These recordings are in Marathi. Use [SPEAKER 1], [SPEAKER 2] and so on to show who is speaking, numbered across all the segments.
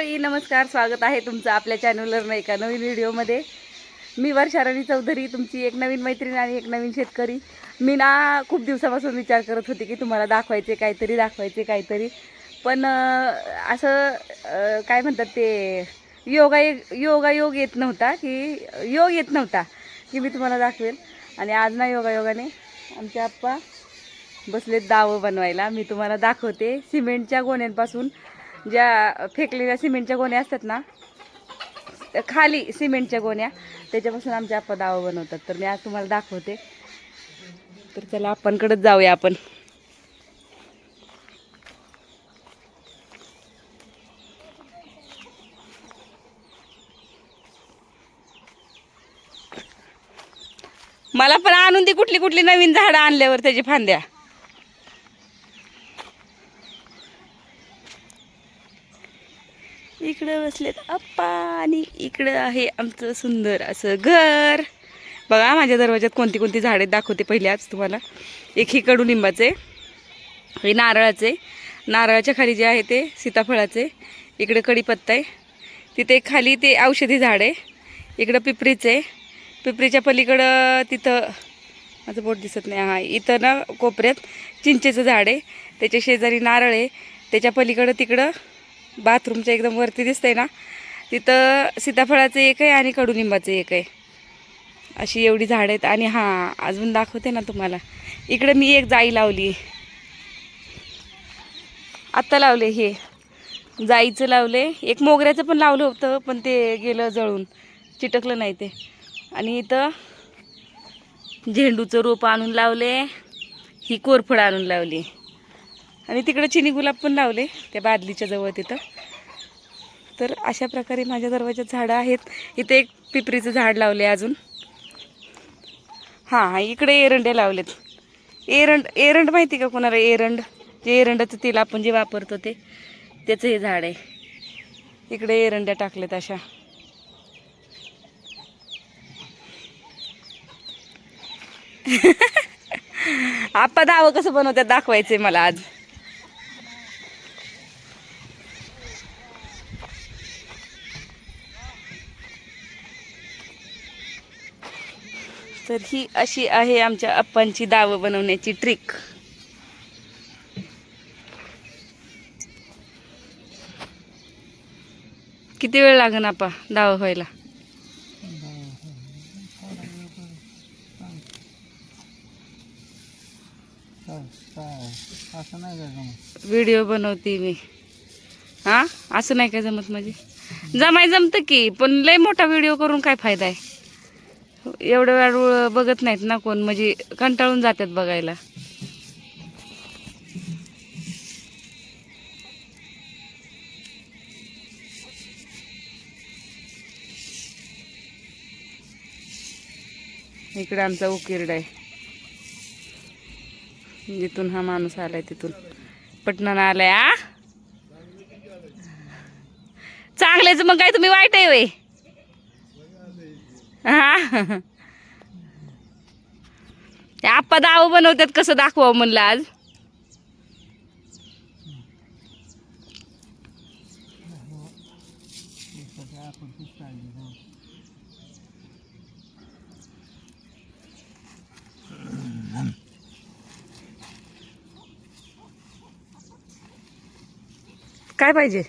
[SPEAKER 1] मंडळी नमस्कार स्वागत आहे तुमचं आपल्या चॅनलवर नाही का नवीन व्हिडिओमध्ये मी वर्षाराणी चौधरी तुमची एक नवीन मैत्रीण आणि एक नवीन शेतकरी. मी ना खूप दिवसापासून विचार करत होते की तुम्हाला दाखवायचे काहीतरी दाखवायचे काहीतरी. पण असं काय म्हणतात ते योगा योगायोग येत नव्हता की योग येत नव्हता की मी तुम्हाला दाखवेल. आणि आज ना योगायोगाने आमचे आप्पा बसलेत दावं बनवायला. मी तुम्हाला दाखवते सिमेंटच्या गोण्यांपासून. ज्या फेकलेल्या सिमेंटच्या गोण्या असतात ना खाली सिमेंटच्या गोण्या त्याच्यापासून आमच्या आप्पा बनवतात. तर मी आज तुम्हाला दाखवते. तर चला आपणकडेच जाऊया आपण. मला पण आणून ती कुठली कुठली नवीन झाडं आणल्यावर त्याची फांद्या इकडं बसलेत. अप्पा आणि इकडं आहे आमचं सुंदर असं घर. बघा माझ्या दरवाज्यात कोणती कोणती झाडे दाखवते पहिल्याच आज तुम्हाला. एक ही कडुलिंबाचे हे नारळाचे नारळाच्या खाली जे आहे ते सीताफळाचे इकडे कढीपत्ता आहे. तिथे खाली ते औषधी झाड आहे. इकडं पिपरीचे पिपरीच्या पलीकडं तिथं माझं बोट दिसत नाही. हा इथं ना कोपऱ्यात चिंचेचं झाड आहे. त्याच्या शेजारी नारळ आहे. त्याच्या पलीकडं तिकडं बाथरूमच्या एकदम वरती दिसतंय ना तिथं सीताफळाचं एक आहे आणि कडुलिंबाचं एक आहे. अशी एवढी झाडं आहेत आणि हां अजून दाखवते ना तुम्हाला. इकडं मी एक जाई लावली. आत्ता लावले हे. जाईचं लावले. एक मोगऱ्याचं पण लावलं होतं पण ते गेलं जळून. चिटकलं नाही ते. आणि इथं झेंडूचं रोप आणून लावले. ही कोरफड आणून लावली. आणि तिकडं चिनी गुलाब पण लावले त्या बादलीच्या जवळ तिथं. तर अशा प्रकारे माझ्या दरवाज्यात झाडं आहेत. इथे एक पिपरीचं झाड लावले अजून. हां इकडे एरंडे लावलेत. एरंड एरंड माहिती का कोणाला? एरंड जे एरंडाचं तेल आपण जे वापरतो ते त्याचं हे झाड आहे. इकडे एरंड्या टाकलेत अशा. आप्पा दावं कसं बनवतात दाखवायचं आहे मला आज. तर ही अशी आहे आमच्या अप्पांची दावं बनवण्याची ट्रिक किती वेळ लागेल आपा दावं व्हायला? व्हिडिओ बनवते मी. हा? असं नाही काय जमत माझी? जमाय जमतं की पण लय मोठा व्हिडिओ करून काय फायदा आहे? एवढं वेळ बघत नाहीत ना कोण म्हणजे कंटाळून जातात बघायला. इकडे आमचा उकिरडा आहे. जिथून हा माणूस आलाय तिथून. पटणाला आलाय आ? चांगलेच मग काय तुम्ही वाईट आहे वय हा आप्पा दाव बनवतात कसं दाखवावं म्हणलं आज? काय पाहिजे?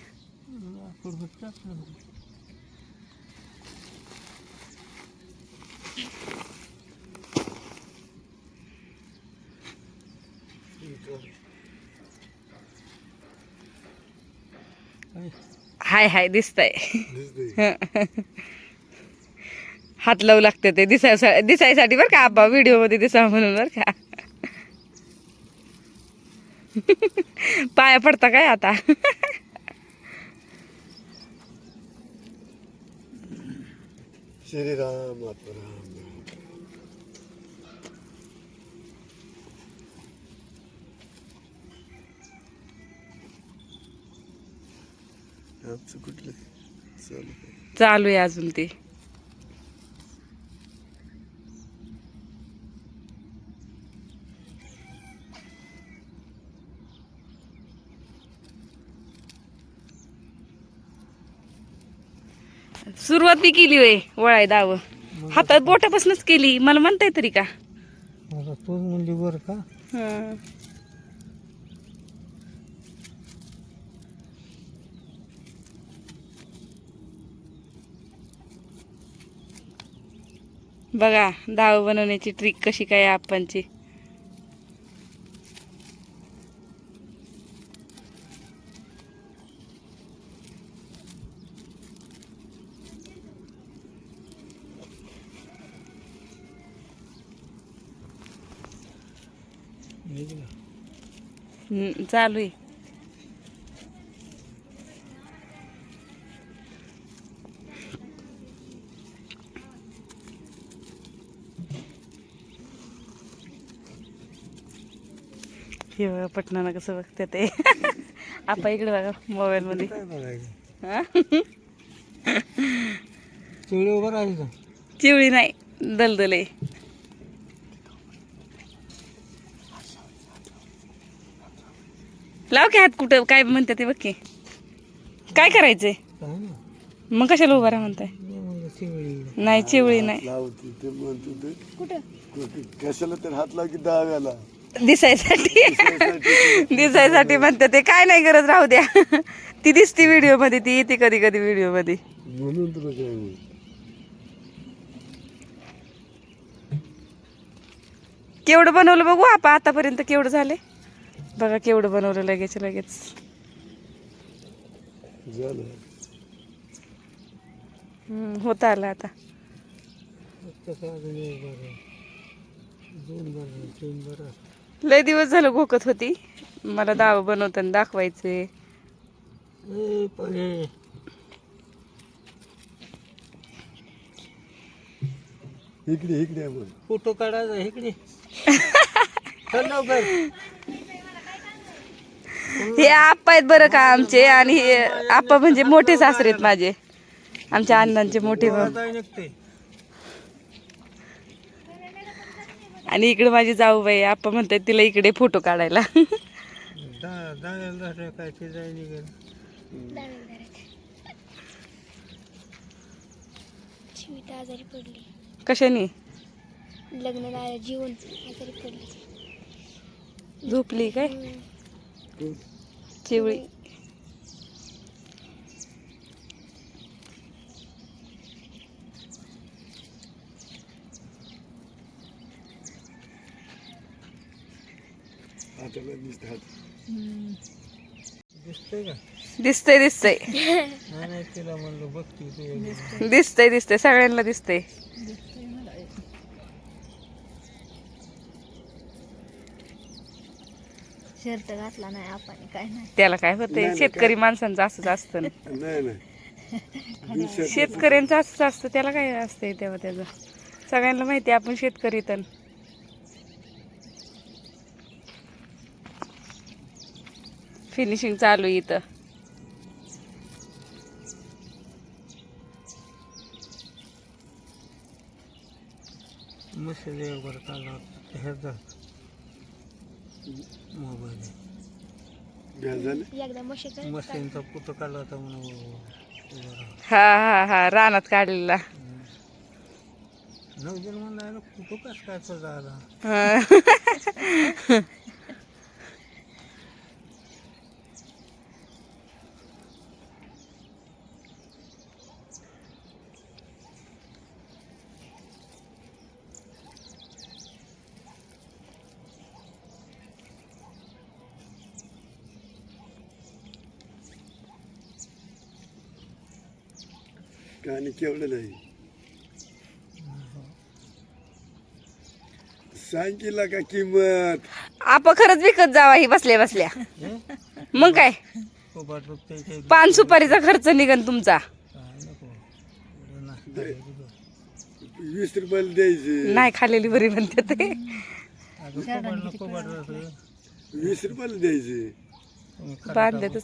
[SPEAKER 1] हाय हाय दिसतंय. हात लावू लागते ते दिसाय दिसायसाठी बरं का आबा व्हिडिओमध्ये दिसा म्हणून बरं का. पाया पडता काय आता?
[SPEAKER 2] श्रीराम आमचं कुठलं? चालू
[SPEAKER 1] चालू आहे अजून ते. सुरुवात बी केली वय वळाय दाव. हातात बोटापासूनच केली. मला म्हणताय तरी का?
[SPEAKER 2] तोच म्हणजे बर का?
[SPEAKER 1] बघा दाव बनवण्याची ट्रिक कशी काय आपणची. चालू आहे. हे बघा पटनानं कसं बघते ते. आपा इकडे बघा मोबाईल मध्ये.
[SPEAKER 2] काय बघायचं?
[SPEAKER 1] हा?
[SPEAKER 2] चिवळे उभं राहायचं
[SPEAKER 1] चिवळी नाही दलदले लाव की हात कुठं काय म्हणते ते बघ की. काय करायचंय? मग कशाला उभा राहा म्हणताय? नाही चिवळी नाही.
[SPEAKER 3] कुठं? कशाला तर हात लाव की दहाव्याला.
[SPEAKER 1] दिसायसाठी. दिसायसाठी. म्हणते ते. काय नाही गरज राहू द्या. ती दिसती व्हिडिओमध्ये ती येते कधी कधी
[SPEAKER 3] व्हिडिओमध्ये.
[SPEAKER 1] केवढं बनवलं बघू आपण आतापर्यंत केवढं झाले. बघा केवढं बनवलं लगेच लगेच. होत आलं आता.
[SPEAKER 2] दोन बरं
[SPEAKER 1] लय दिवस झालं घोकत होती. मला दाव बनवताना दाखवायचे.
[SPEAKER 3] इकडे इकडे
[SPEAKER 2] फोटो काढायचा इकडे.
[SPEAKER 1] हे आप्पा आहेत बरं का आमचे आणि हे आप्पा म्हणजे मोठे सासरे आहेत माझे. आमच्या अण्णांचे मोठे भाऊ
[SPEAKER 2] काय निघते
[SPEAKER 1] आणि इकडे माझी जाऊबाई आप्पा म्हणतात तिला इकडे फोटो काढायला.
[SPEAKER 4] आजारी पडली
[SPEAKER 1] कशाने?
[SPEAKER 4] लग्न झालं जीवन आजारी पडली.
[SPEAKER 1] झोपली काय? चिवळी.
[SPEAKER 2] दिसतंय का?
[SPEAKER 1] दिसतंय दिसतंय. दिसतंय सगळ्यांना दिसतंय.
[SPEAKER 4] शर्ट घातला नाही आपण काय नाही.
[SPEAKER 1] त्याला काय होतंय? शेतकरी माणसांचं असंच असतं शेतकऱ्यांचं असंच असतं. त्याला काय असतंय तेव्हा त्याचं? सगळ्यांना माहिती आहे आपण शेतकरी तर. फिनिशिंग चालू आहे इथं.
[SPEAKER 2] मशीनचा काढला होता म्हणून.
[SPEAKER 1] हा हा हा रानात काढलेला.
[SPEAKER 2] म्हणला कस काय झाला
[SPEAKER 3] आणि केवढं नाही. सांग केला का किंमत?
[SPEAKER 1] आप खरंच विकत जावा ही बसल्या बसल्या. मग काय? पान सुपारीचा खर्च निघन तुमचा.
[SPEAKER 2] काय नको एवढं नाही.
[SPEAKER 3] वीस रुपयाला द्यायचे.
[SPEAKER 1] नाही खाल्लेली बरी म्हणते ते.
[SPEAKER 2] अगं कोबाट नको राहतं.
[SPEAKER 3] वीस रुपयाला द्यायचे.
[SPEAKER 2] तुम्ही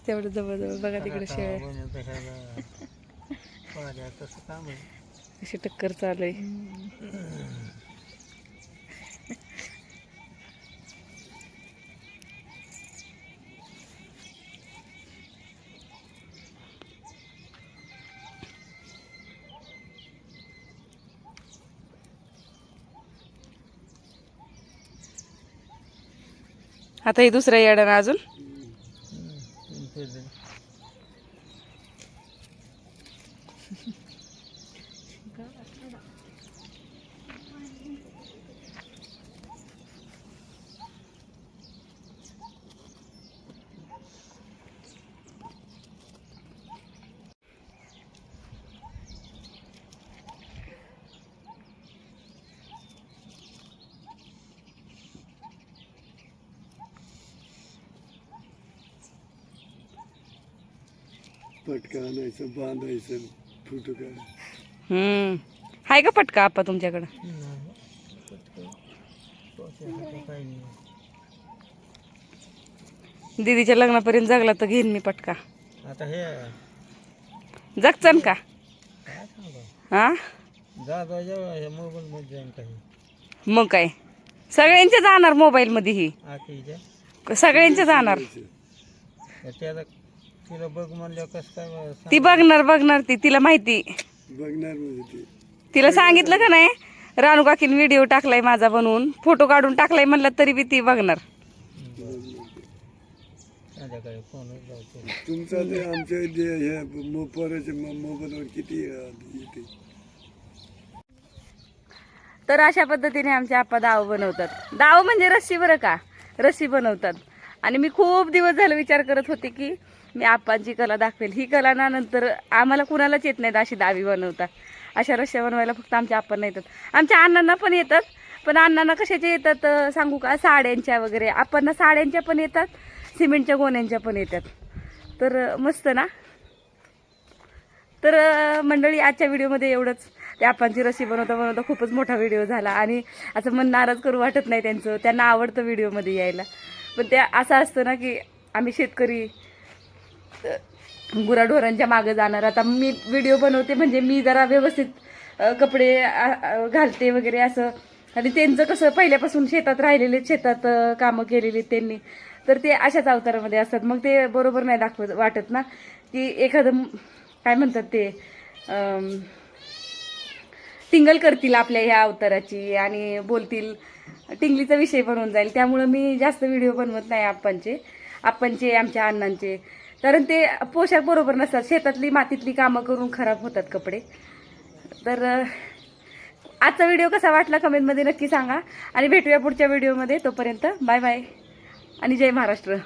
[SPEAKER 1] तेवढं जवळ बघा तिकडे
[SPEAKER 2] बनवता ह्याला.
[SPEAKER 1] कशी टक्कर चालू आहे. आता हे दुसऱ्या येड्यानं अजून?
[SPEAKER 3] पटका आणायचं बांधायचं फुटू काय
[SPEAKER 1] हम्म. हाय का पटका आपा तुमच्याकडं? दीदीच्या लग्नापर्यंत जगला तर घेईन मी पटका
[SPEAKER 2] आता हे
[SPEAKER 1] जगचन का?
[SPEAKER 2] काय सांगा?
[SPEAKER 1] हा
[SPEAKER 2] जेव्हा हे जाईन काही.
[SPEAKER 1] मग काय? सगळ्यांचे जाणार मोबाईलमध्ये ही.
[SPEAKER 2] आखीच्या
[SPEAKER 1] सगळ्यांचे जाणार.
[SPEAKER 2] तिला बघ म्हणल्यावर कसं काय बरं सांग.
[SPEAKER 1] ती बघणार बघणार ती तिला माहिती.
[SPEAKER 3] बघणार म्हणजे ते.
[SPEAKER 1] तिला सांगितलं का नाही रानू काकीन व्हिडिओ टाकलाय माझा बनवून फोटो काढून टाकलाय म्हणलं तरी बी ती बघणार.
[SPEAKER 2] संध्याकाळी
[SPEAKER 3] तुमचा ते. आमच्या जे हे मो- पोराच्या मो- मोबाईलवर किती अं, येते?
[SPEAKER 1] तर अशा पद्धतीने आमचे आप्पा दाव बनवतात. दाव म्हणजे रस्सी बरं का? रस्सी बनवतात. आणि मी खूप दिवस झालं विचार करत होते की मी आप्पांची कला दाखवेल. ही कला ना नंतर आम्हाला कुणालाच येत नाहीत अशी दावी बनवता. अशा रश्या बनवायला फक्त आमच्या आप्पांना येतात. आमच्या अण्णांना पण येतात पण अण्णांना कशाच्या येतात सांगू का? साड्यांच्या वगैरे. आप्पांना साड्यांच्या पण येतात सिमेंटच्या गोण्यांच्या पण येतात. तर मस्त ना? तर मंडळी आजच्या व्हिडिओमध्ये एवढंच. ते आपांची रशी बनवता बनवता खूपच मोठा व्हिडिओ झाला आणि असं मन नाराज करू वाटत नाही त्यांचं. त्यांना आवडतं व्हिडिओमध्ये यायला. पण त्या असं असतं ना की आम्ही शेतकरी गुराढोरांच्या मागं जाणार. आता मी व्हिडिओ बनवते म्हणजे मी जरा व्यवस्थित कपडे घालते वगैरे असं. आणि त्यांचं कसं पहिल्यापासून शेतात राहिलेले शेतात कामं केलेली त्यांनी. तर ते अशाच अवतारामध्ये असतात. मग ते बरोबर नाही दाखवत वाटत ना. की एखादं काय म्हणतात ते टिंगल करतील आपल्या ह्या अवताराची आणि बोलतील. टिंगलीचा विषय बनवून जाईल. त्यामुळं मी जास्त व्हिडिओ बनवत नाही आप्पांचे. आप्पांचे आमच्या अण्णांचे. कारण ते पोशाख बरोबर नसतात. शेतातली मातीतली कामं करून खराब होतात कपडे. तर आजचा व्हिडिओ कसा वाटला कमेंटमध्ये नक्की सांगा. आणि भेटूया पुढच्या व्हिडिओमध्ये. तोपर्यंत बाय बाय. आणि जय महाराष्ट्र.